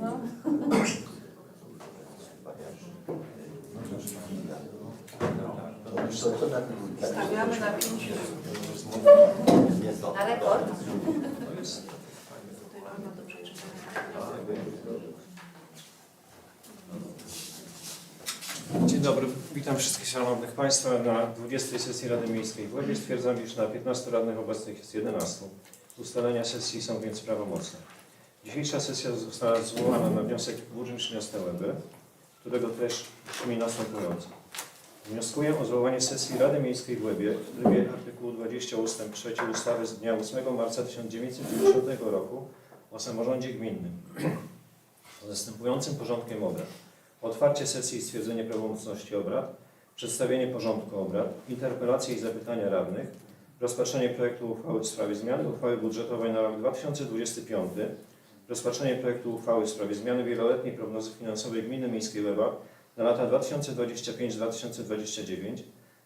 No. Stawiamy na przeczytania. Dzień dobry, witam wszystkich szanownych Państwa na 20 sesji Rady Miejskiej w Łebie. Stwierdzam, iż na 15 radnych obecnych jest 11. Ustalenia sesji są więc prawomocne. Dzisiejsza sesja została zwołana na wniosek burmistrz miasta Łeby, którego treść brzmi następująco. Wnioskuję o zwołanie sesji Rady Miejskiej w Łebie w trybie artykułu 20 ust. 3 ustawy z dnia 8 marca 1990 roku o samorządzie gminnym. Z następującym porządkiem obrad. Otwarcie sesji i stwierdzenie prawomocności obrad, przedstawienie porządku obrad, interpelacje i zapytania radnych, rozpatrzenie projektu uchwały w sprawie zmiany uchwały budżetowej na rok 2025, rozpatrzenie projektu uchwały w sprawie zmiany wieloletniej prognozy finansowej Gminy Miejskiej Lewa na lata 2025-2029,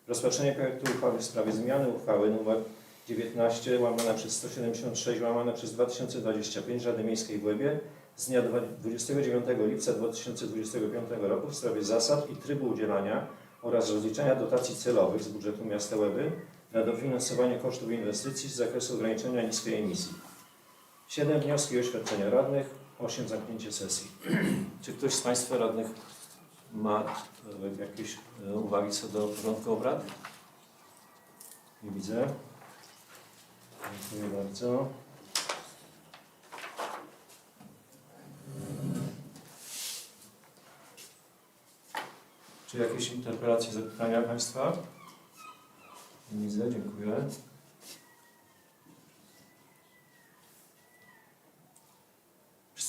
rozpatrzenie projektu uchwały w sprawie zmiany uchwały nr 19 łamane przez 176 łamane przez 2025 Rady Miejskiej w Łebie z dnia 29 lipca 2025 roku w sprawie zasad i trybu udzielania oraz rozliczania dotacji celowych z budżetu miasta Łeby na dofinansowanie kosztów inwestycji z zakresu ograniczenia niskiej emisji. 7 wnioski i oświadczenia radnych, 8 zamknięcie sesji. Czy ktoś z Państwa radnych ma e, jakieś e, uwagi co do porządku obrad? Nie widzę. Dziękuję bardzo. Czy jakieś interpelacje, zapytania Państwa? Nie widzę, dziękuję.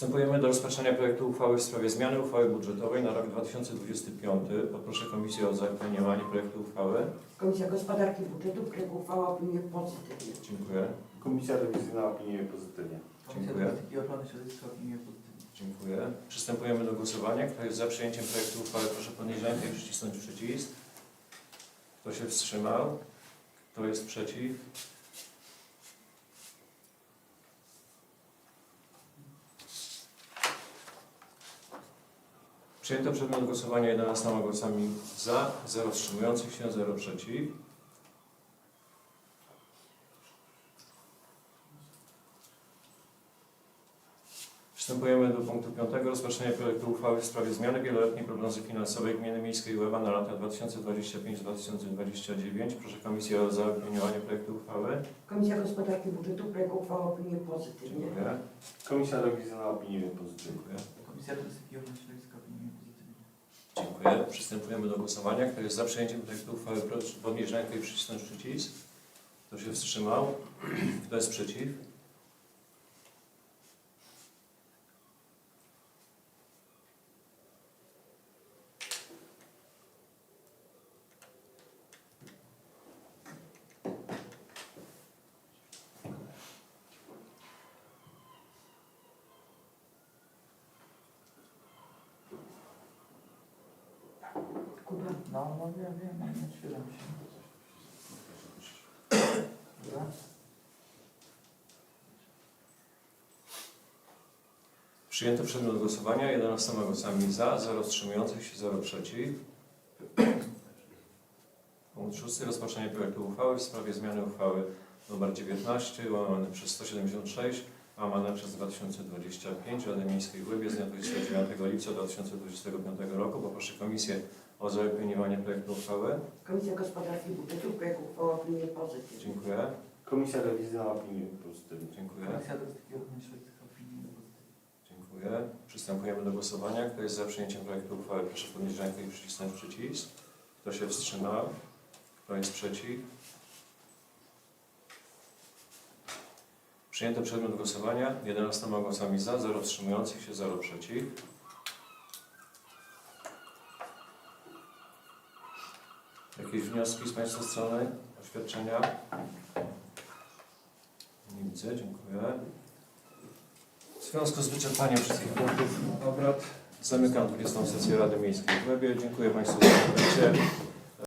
Przystępujemy do rozpatrzenia projektu uchwały w sprawie zmiany uchwały budżetowej na rok 2025. Poproszę Komisję o zaopiniowanie projektu uchwały. Komisja Gospodarki i Budżetu projekt uchwała opiniuje pozytywnie. Dziękuję. Komisja rewizyjna opiniuje pozytywnie. Dziękuję. I ochrony środowiska opiniuje pozytywnie. Dziękuję. Przystępujemy do głosowania. Kto jest za przyjęciem projektu uchwały, proszę podnieść rękę i przycisnąć przycisk. Kto się wstrzymał? Kto jest przeciw? Przyjęto przedmiot głosowania 11 głosami za, 0 wstrzymujących się, 0 przeciw. Przystępujemy do punktu 5. Rozpatrzenie projektu uchwały w sprawie zmiany wieloletniej prognozy finansowej Gminy Miejskiej Łeba na lata 2025-2029. Proszę Komisję o zaopiniowanie projektu uchwały. Komisja Gospodarki i Budżetu projekt uchwała opiniuje pozytywnie. Dziękuję. Komisja rewizyjna opiniuje pozytywnie. Dziękuję. Komisja Ochrony Środowiska opiniuje pozytywnie. Dziękuję. Przystępujemy do głosowania. Kto jest za przyjęciem projektu uchwały, proszę podnieść rękę i przycisnąć przycisk. Kto się wstrzymał? Kto jest przeciw? No, no wiem, wiem, no, nie świeżam się. Dobra. Przyjęto przedmiot głosowania 11 głosami za, 0 wstrzymujących się, 0 przeciw. Punkt szósty. Rozpatrzenie projektu uchwały w sprawie zmiany uchwały nr 19 łamane przez 176 łamane przez 2025 Rady Miejskiej w Łybie z dnia 29 lipca 2025 roku. Poproszę Komisję o zaopiniowanie projektu uchwały. Komisja Gospodarki i Budżetu projekt uchwała opiniuje pozytywnie. Dziękuję. Komisja rewizyjna opiniuje pozytywnie. Dziękuję. Komisja Turystyki i Ochrony Środowiska opiniuje pozytywnie. Dziękuję. Przystępujemy do głosowania. Kto jest za przyjęciem projektu uchwały, proszę podnieść rękę i przycisnąć przycisk. Kto się wstrzymał? Kto jest przeciw? Przyjęto przedmiot głosowania 11 głosami za, 0 wstrzymujących się, 0 przeciw. Jakieś wnioski z Państwa strony? Oświadczenia? Nie widzę, dziękuję. W związku z wyczerpaniem wszystkich punktów obrad zamykam 20. sesję Rady Miejskiej w Łebie. Dziękuję Państwu za uwagę.